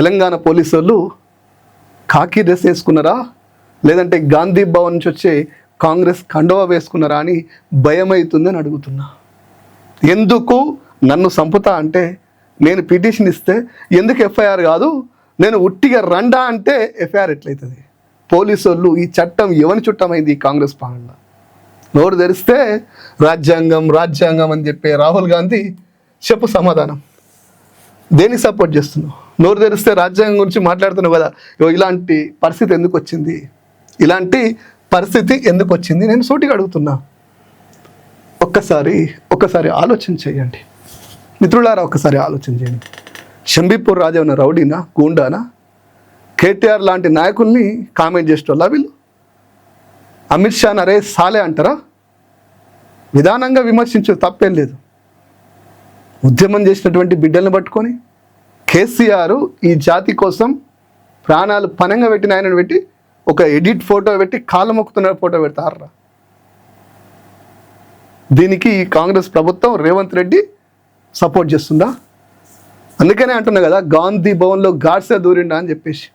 Telangana police వాళ్ళు కాకి dress వేసుకున్నారా? లేదంటే గాంధీ భవన్ నుంచి వచ్చే కాంగ్రెస్ కండవా వేసుకున్నారా అని భయమవుతుందని అడుగుతున్నా. ఎందుకు నన్ను సంపుతా అంటే నేను పిటిషన్ ఇస్తే ఎందుకు ఎఫ్ఐఆర్ కాదు? నేను ఉట్టిగా రండా అంటే ఎఫ్ఐఆర్ ఎట్లయితుంది? పోలీసు వాళ్ళు ఈ చట్టం ఎవరి చుట్టమైంది ఈ కాంగ్రెస్ పాలన? నోరు తెరిస్తే రాజ్యాంగం రాజ్యాంగం అని చెప్పే రాహుల్ గాంధీ చెప్పు సమాధానం. దేనికి సపోర్ట్ చేస్తున్నావు? నోరు తెరిస్తే రాజ్యాంగం గురించి మాట్లాడుతున్నావు కదా. ఇగో ఇలాంటి పరిస్థితి ఎందుకు వచ్చింది? ఇలాంటి పరిస్థితి ఎందుకు వచ్చింది? నేను సూటిగా అడుగుతున్నా. ఒక్కసారి ఒక్కసారి ఆలోచన చేయండి. మిత్రులారా ఒక్కసారి ఆలోచన చేయండి. షంబీపూర్ రాజా ఉన్న రౌడీనా గూండానా? కేటీఆర్ లాంటి నాయకుల్ని కామెంట్ చేసేటోళ్ళ వీళ్ళు? అమిత్ షా నరే సాలే అంటారా? విధానంగా విమర్శించు తప్పేం లేదు. ఉద్యమం చేసినటువంటి బిడ్డల్ని పట్టుకొని కేసీఆర్ ఈ జాతి కోసం ప్రాణాలు పనంగా పెట్టిన ఆయనను పెట్టి ఒక ఎడిట్ ఫోటో పెట్టి కాళ్ళు మొక్కుతున్న ఫోటో పెడతారా? దీనికి ఈ కాంగ్రెస్ ప్రభుత్వం రేవంత్ రెడ్డి సపోర్ట్ చేస్తుందా? అందుకనే అంటున్నా కదా గాంధీ భవన్లో గాడ్సే దూరిండా అని చెప్పేసి.